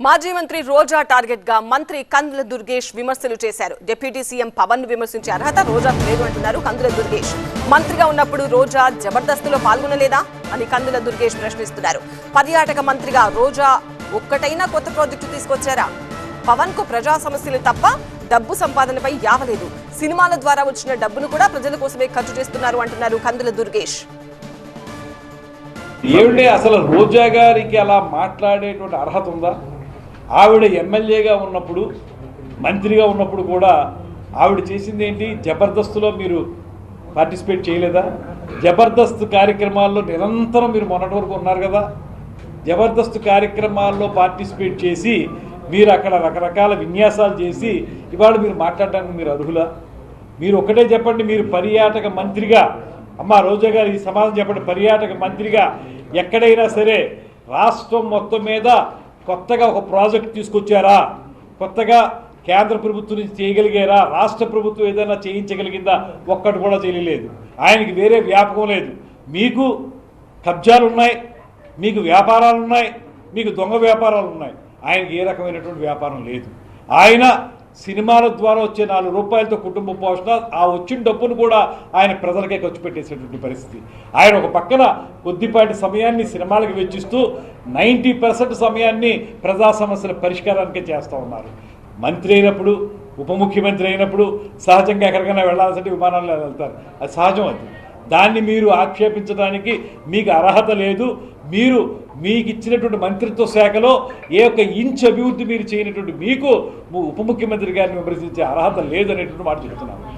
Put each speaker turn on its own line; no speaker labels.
మాజీ మంత్రి రోజా టార్గెట్గా మంత్రి కందుల దుర్గేష్ విమర్శలు చేశారు. డిప్యూటీ సీఎం పవన్ విమర్శించే అర్హత రోజా లేదు అంటున్నారు కందుల దుర్గేష్. మంత్రిగా ఉన్నప్పుడు రోజా జబర్దస్త్లో పాల్గొనలేదా అని కందుల దుర్గేష్ ప్రశ్నిస్తున్నారు. పర్యాటక మంత్రిగా రోజా ఒక్కటైనా కొత్త ప్రాజెక్టు తీసుకొచ్చారా? పవన్కు ప్రజా సమస్యలు తప్ప డబ్బు సంపాదనపై యావలేదు. సినిమాల ద్వారా వచ్చిన డబ్బును కూడా ప్రజల కోసమే ఖర్చు చేస్తున్నారు అంటున్నారు కందుల దుర్గేష్.
ఏమిటి? అసలు రోజా గారికి అలా మాట్లాడేటువంటి అర్హత ఉందా? ఆవిడ ఎమ్మెల్యేగా ఉన్నప్పుడు మంత్రిగా ఉన్నప్పుడు కూడా ఆవిడ చేసింది ఏంటి జబర్దస్త్లో మీరు పార్టిసిపేట్ చేయలేదా? జబర్దస్త్ కార్యక్రమాల్లో నిరంతరం మీరు మొన్నటి వరకు ఉన్నారు కదా. జబర్దస్త్ కార్యక్రమాల్లో పార్టిసిపేట్ చేసి మీరు అక్కడ రకరకాల విన్యాసాలు చేసి ఇవాళ మీరు మాట్లాడడానికి మీరు అర్హులా? మీరు ఒకటే చెప్పండి మీరు పర్యాటక మంత్రిగా అమ్మ రోజా గారు ఈ సమాధానం చెప్పండి పర్యాటక మంత్రిగా ఎక్కడైనా సరే రాష్ట్రం మొత్తం మీద కొత్తగా ఒక ప్రాజెక్ట్ తీసుకొచ్చారా? కొత్తగా కేంద్ర ప్రభుత్వం నుంచి చేయగలిగారా? రాష్ట్ర ప్రభుత్వం ఏదైనా చేయించగలిగిందా? ఒక్కటి కూడా చేయలేదు ఆయనకి వేరే వ్యాపకం లేదు. మీకు కబ్జాలు ఉన్నాయి మీకు వ్యాపారాలు ఉన్నాయి మీకు దొంగ వ్యాపారాలు ఉన్నాయి. ఆయనకి ఏ రకమైనటువంటి వ్యాపారం లేదు. ఆయన సినిమాల ద్వారా వచ్చే నాలుగు రూపాయలతో కుటుంబ పోషణ ఆ వచ్చిన డబ్బును కూడా ఆయన ప్రజలకే ఖర్చు పెట్టేసేటువంటి పరిస్థితి. ఆయన ఒక పక్కన కొద్దిపాటి సమయాన్ని సినిమాలకు వెచ్చిస్తూ నైంటీ పర్సెంట్ సమయాన్ని ప్రజా సమస్యల పరిష్కారానికే చేస్తూ ఉన్నారు. మంత్రి అయినప్పుడు ఉప ముఖ్యమంత్రి అయినప్పుడు సహజంగా ఎక్కడికైనా వెళ్ళాల్సింటే విమానాల్లో వెళ్తారు. అది సహజం అది. దాన్ని మీరు ఆక్షేపించడానికి మీకు అర్హత లేదు. మీరు మీకు ఇచ్చినటువంటి మంత్రిత్వ శాఖలో ఏ ఒక్క ఇంచ్ అభివృద్ధి మీరు చేయనటువంటి మీకు ఉప ముఖ్యమంత్రి గారిని విమర్శించే అర్హత లేదు అనేటువంటి మాట చెప్తున్నాను